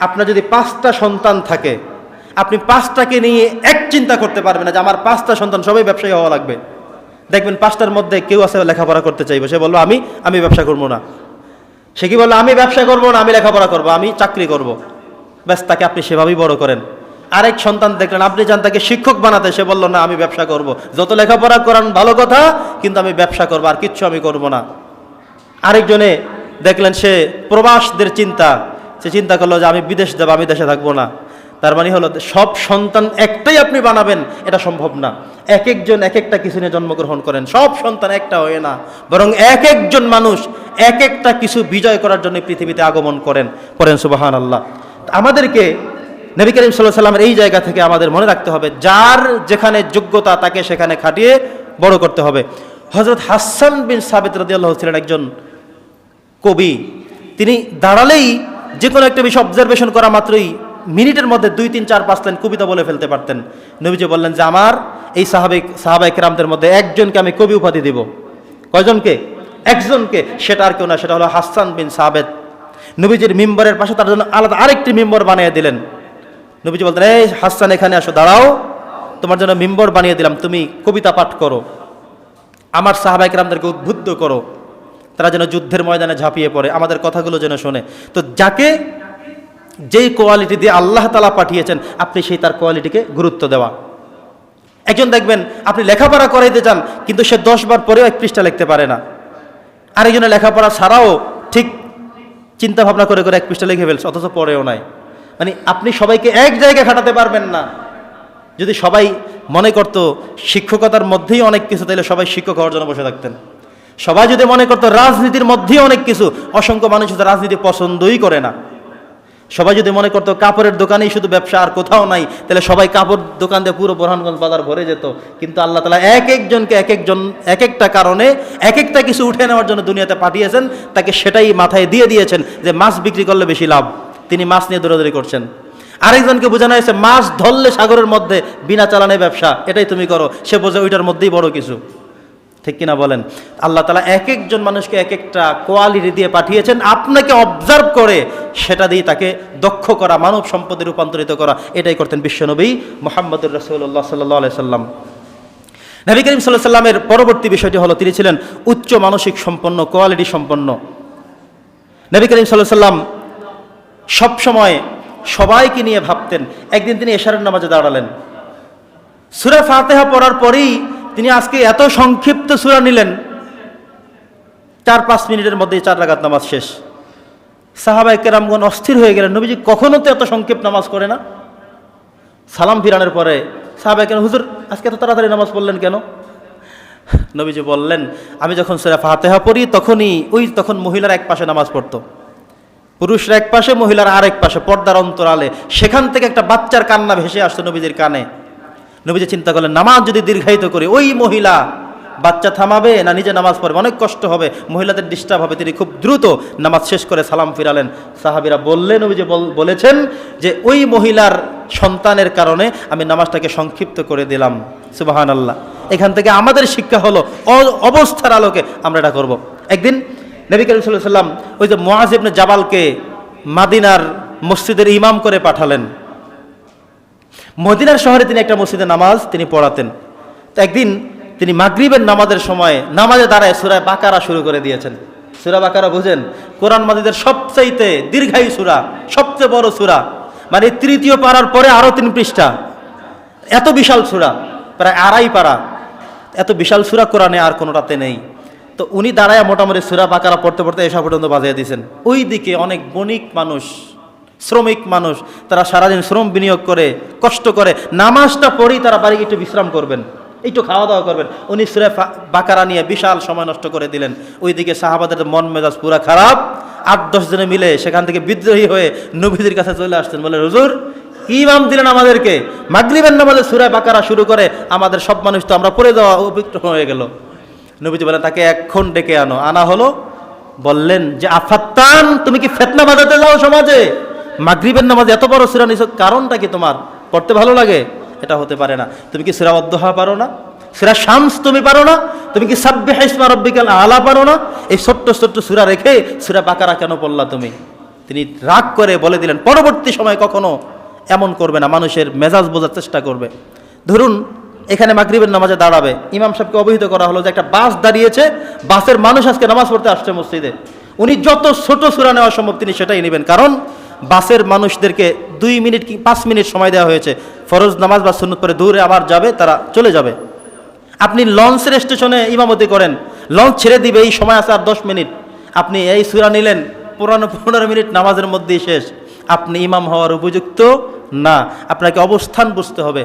আপনার যদি পাঁচটা সন্তান থাকে, আপনি পাঁচটাকে নিয়ে এক চিন্তা করতে পারবেন না যে আমার পাঁচটা সন্তান সবাই ব্যবসায়ী হওয়া লাগবে। দেখবেন পাঁচটার মধ্যে কেউ আছে লেখাপড়া করতে চাইবে। সে বলল, আমি আমি ব্যবসা করব না। সে কি বলল, আমি ব্যবসা করব না, আমি লেখাপড়া করব, আমি চাকরি করব। ব্যাস, তাকে আপনি সেভাবেই বড় করেন। আরেক সন্তান দেখলেন, আপনি যান তাকে শিক্ষক বানাতে, সে বলল, না, আমি ব্যবসা করব। যত লেখাপড়া করান, ভালো কথা, কিন্তু আমি ব্যবসা করব, আর কিচ্ছু আমি করব না। আরেকজনে দেখলেন, সে প্রবাসদের চিন্তা। সে চিন্তা করল যে আমি বিদেশ যাব, আমি দেশে থাকব না। তার মানে হলো, সব সন্তান একটাই আপনি বানাবেন, এটা সম্ভব না। এক একজন এক একটা কিছু নিয়ে জন্মগ্রহণ করেন, সব সন্তান একটা হয়ে না। বরং এক একজন মানুষ এক একটা কিছু বিজয় করার জন্য পৃথিবীতে আগমন করেন করেন সুবাহান আল্লাহ আমাদেরকে নবী করিম সাল্লাহ সাল্লামের এই জায়গা থেকে আমাদের মনে রাখতে হবে, যার যেখানে যোগ্যতা তাকে সেখানে খাটিয়ে বড় করতে হবে। হজরত হাসান বিন সাবিত রদিয়াল্লাহ ছিলেন একজন কবি। তিনি দাঁড়ালেই যে কোনো একটা বিষয় অবজারভেশন করা মাত্রই মিনিটের মধ্যে দুই, তিন, চার, পাঁচ লাইন কবিতা বলে ফেলতে পারতেন। নবীজি বললেন যে, আমার এই সাহাবিক সাহাবাইক রামদের মধ্যে একজনকে আমি কবি উপাধি দিব। কয়জনকে? একজনকে। সেটা আর কেউ না, সেটা হলো হাসান বিন সাবেদ। নবীজির মিম্বরের পাশে তার জন্য আলাদা আরেকটি মিম্বর বানিয়ে দিলেন। নবীজি বলতেন, এই হাসান, এখানে আসো, দাঁড়াও। তোমার জন্য মিম্বর বানিয়ে দিলাম, তুমি কবিতা পাঠ করো। আমার সাহাবাইক রামদেরকে উদ্বুদ্ধ করো। তারা যেন যুদ্ধের ময়দানে ঝাঁপিয়ে পড়ে, আমাদের কথাগুলো যেন শোনে। তো যাকে যেই কোয়ালিটি দিয়ে আল্লাহ তালা পাঠিয়েছেন, আপনি সেই তার কোয়ালিটিকে গুরুত্ব দেওয়া। একজন দেখবেন, আপনি লেখাপড়া করাইতে চান কিন্তু সে দশ বার পরেও এক পৃষ্ঠা লিখতে পারে না। আরেকজনের লেখাপড়া ছাড়াও ঠিক চিন্তা ভাবনা করে করে এক পৃষ্ঠা লিখে ফেলছে, অথচ পরেও নাই। মানে আপনি সবাইকে এক জায়গায় খাটাতে পারবেন না। যদি সবাই মনে করতো, শিক্ষকতার মধ্যেই অনেক কিছু, তাহলে সবাই শিক্ষক হওয়ার জন্য বসে থাকতেন। সবাই যদি মনে করতো রাজনীতির মধ্যেই অনেক কিছু, অসংখ্য মানুষ রাজনীতি পছন্দই করে না। সবাই যদি মনে করতো কাপড়ের দোকানেই শুধু ব্যবসা আর কোথাও নাই, তাহলে সবাই কাপড় দোকান দিয়ে পুরো বোরহানগঞ্জ বাজার ভরে যেত। কিন্তু আল্লাহ তালা এক একজনকে এক একজন, এক একটা কারণে এক একটা কিছু উঠে নেওয়ার জন্য দুনিয়াতে পাঠিয়েছেন, তাকে সেটাই মাথায় দিয়ে দিয়েছেন যে মাছ বিক্রি করলে বেশি লাভ। তিনি মাছ নিয়ে দৌড়াদৌড়ি করছেন। আরেকজনকে বোঝানো হয়েছে, মাছ ধরলে সাগরের মধ্যে বিনা চালানে ব্যবসা, এটাই তুমি করো। সে বোঝে ওইটার মধ্যেই বড় কিছু। ঠিক কিনা বলেন? আল্লাহ তালা এক একজন মানুষকে এক একটা কোয়ালিটি দিয়ে পাঠিয়েছেন, আপনাকে অবজার্ভ করে সেটা দিয়ে তাকে দক্ষ করা, মানব সম্পদে রূপান্তরিত করা। এটাই করতেন বিশ্বনবী মোহাম্মদুর রসুল্লাহ সাল্লাহ সাল্লাম নবী করিম সাল্লাহ সাল্লামের পরবর্তী বিষয়টি হলো, তিনি ছিলেন উচ্চ মানসিক সম্পন্ন, কোয়ালিটি সম্পন্ন। নবী করিম সাল্লাহ সাল্লাম সবসময় সবাইকে নিয়ে ভাবতেন। একদিন তিনি এশারের নামাজে দাঁড়ালেন। সুরা ফাতেহা পড়ার পরেই তিনি আজকে এত সংক্ষিপ্ত সুরা নিলেন। চার, পাঁচ মিনিটের মধ্যেই চার রাগাত নামাজ শেষ। সাহাবাই কেরামগণ অস্থির হয়ে গেলেন, নবীজি কখনো তো এত সংক্ষেপ নামাজ পড়ে না। সালাম ফিরানোর পরে সাহাবাই কেন হুজুর, আজকে এত তাড়াতাড়ি নামাজ পড়লেন কেন? নবীজি বললেন, আমি যখন সুরা ফাতেহা পড়ি, তখনই ওই তখন মহিলার এক পাশে নামাজ পড়তো। পুরুষরা এক পাশে, মহিলার আরেক পাশে, পর্দার অন্তরালে। সেখান থেকে একটা বাচ্চার কান্না ভেসে আসতো নবীজির কানে। নবীজি চিন্তা করলেন, নামাজ যদি দীর্ঘায়িত করে, ওই মহিলা বাচ্চা থামাবে না নিজে নামাজ পড়বে? অনেক কষ্ট হবে। মহিলাদের ডিস্টার্ব হবে। তিনি খুব দ্রুত নামাজ শেষ করে সালাম ফিরালেন। সাহাবিরা বললেন, নবীজি বল- বলেছেন যে, ওই মহিলার সন্তানের কারণে আমি নামাজটাকে সংক্ষিপ্ত করে দিলাম। সুবাহান আল্লাহ এখান থেকে আমাদের শিক্ষা হলো অবস্থার আলোকে আমরা এটা করব। একদিন নবী করিম সাল্লাম ওই যে মোয়াজিবনে জাবালকে মাদিনার মসজিদের ইমাম করে পাঠালেন। মদিনার শহরে তিনি একটা মসজিদে নামাজ তিনি পড়াতেন। তো একদিন তিনি মাগরিবের নামাজের সময় নামাজে দাঁড়ায় সুরায় বাকারা শুরু করে দিয়েছেন। সুরা বাকারা বুঝেন? কোরআন মাজিদের সবচাইতে দীর্ঘায়ু সুরা, সবচেয়ে বড় সুরা। মানে তৃতীয় পাড়ার পরে আরও তিন পৃষ্ঠা। এত বিশাল সুরা, প্রায় আড়াই পাড়া এত বিশাল সুরা কোরআনে আর কোনোটাতে নেই। তো উনি দাঁড়ায় মোটামুটি সুরা বাকারা পড়তে পড়তে এসা পর্যন্ত বাজিয়ে দিয়েছেন। ওই দিকে অনেক বণিক মানুষ শ্রমিক মানুষ, তারা সারাদিন শ্রম বিনিয়োগ করে, কষ্ট করে, নামাজটা পড়েই তারা বাড়ি একটু বিশ্রাম করবেন, একটু খাওয়া দাওয়া করবেন। উনি সুরে বাকারা নিয়ে বিশাল সময় নষ্ট করে দিলেন। ওইদিকে সাহাবাদের মন মেজাজ পুরা খারাপ। আট, দশ জনে মিলে সেখান থেকে বিদ্রোহী হয়ে নবীদের কাছে চলে আসতেন বলে, হুজুর, কি ইমাম দিলেন আমাদেরকে? মাগরিবের নামাজে সুরায় বাকারা শুরু করে আমাদের সব মানুষ তো আমরা পড়ে দেওয়া অভিজ্ঞ হয়ে গেল। নবীজি বলেন, তাকে এক্ষণ ডেকে আনো। আনা হলো, বললেন যে, আফাত্তান, তুমি কি ফেতনা বাজাতে যাও সমাজে? মাগরিবের নামাজ এত বড় সুরা নিছ, কারণটা কি তোমার? পড়তে ভালো লাগে? এটা হতে পারে না। তুমি কি সুরা অদ্দোহা পারো না? সুরা শামস তুমি পারো না? তুমি কি সাব্বে হাইসমা রব্বিকাল আলা পারো না? এই ছোট্ট ছোট্ট সুরা রেখে সুরা বাকারা কেন পড়লা তুমি? তিনি রাগ করে বলে দিলেন, পরবর্তী সময় কখনো এমন করবে না। মানুষের মেজাজ বোঝার চেষ্টা করবে। ধরুন, এখানে মাগরিবের নামাজে দাঁড়াবে। ইমাম সাহেবকে অবহিত করা হলো যে একটা বাস দাঁড়িয়েছে, বাসের মানুষ আজকে নামাজ পড়তে আসছে মসজিদে। উনি যত ছোট সুরা নেওয়া সম্ভব তিনি সেটাই নেবেন। কারণ বাসের মানুষদেরকে দুই মিনিট কি পাঁচ মিনিট সময় দেওয়া হয়েছে। ফরজ নামাজ বা সুন্নত পরে দূরে আবার যাবে, তারা চলে যাবে। আপনি লঞ্চের স্টেশনে ইমামতি করেন, লঞ্চ ছেড়ে দিবে, এই সময় আছে আর দশ মিনিট। আপনি এই সুরা নিলেন, পুরানো পনেরো মিনিট নামাজের মধ্যেই শেষ। আপনি ইমাম হওয়ার উপযুক্ত না, আপনাকে অবস্থান বুঝতে হবে।